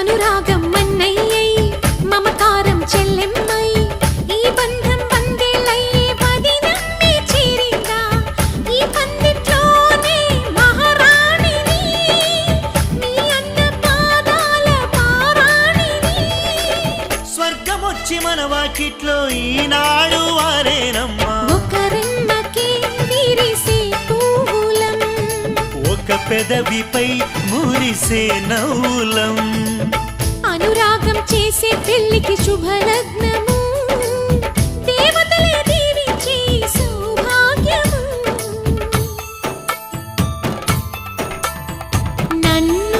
అనురాగం మన్నయ్యై మమకారం చెల్లెమ్మై ఈ బంధం వందేళ్ళయ్యే పది నమ్మి చేరిందా ఈ పందిట్లోనే మహారాణిని మీ పాదాల పారాణిని స్వర్గమొచ్చి మన వాకిట్లో ఈనాడు వారేనమ్మా ఒక రెమ్మకి విరిసే పువ్వులం ఒక పెదవిపై మురిసే నవ్వులం చేసే పెళ్ళికి శుభలగ్నము. దేవతలే దీవించే సౌభాగ్యము. నన్ను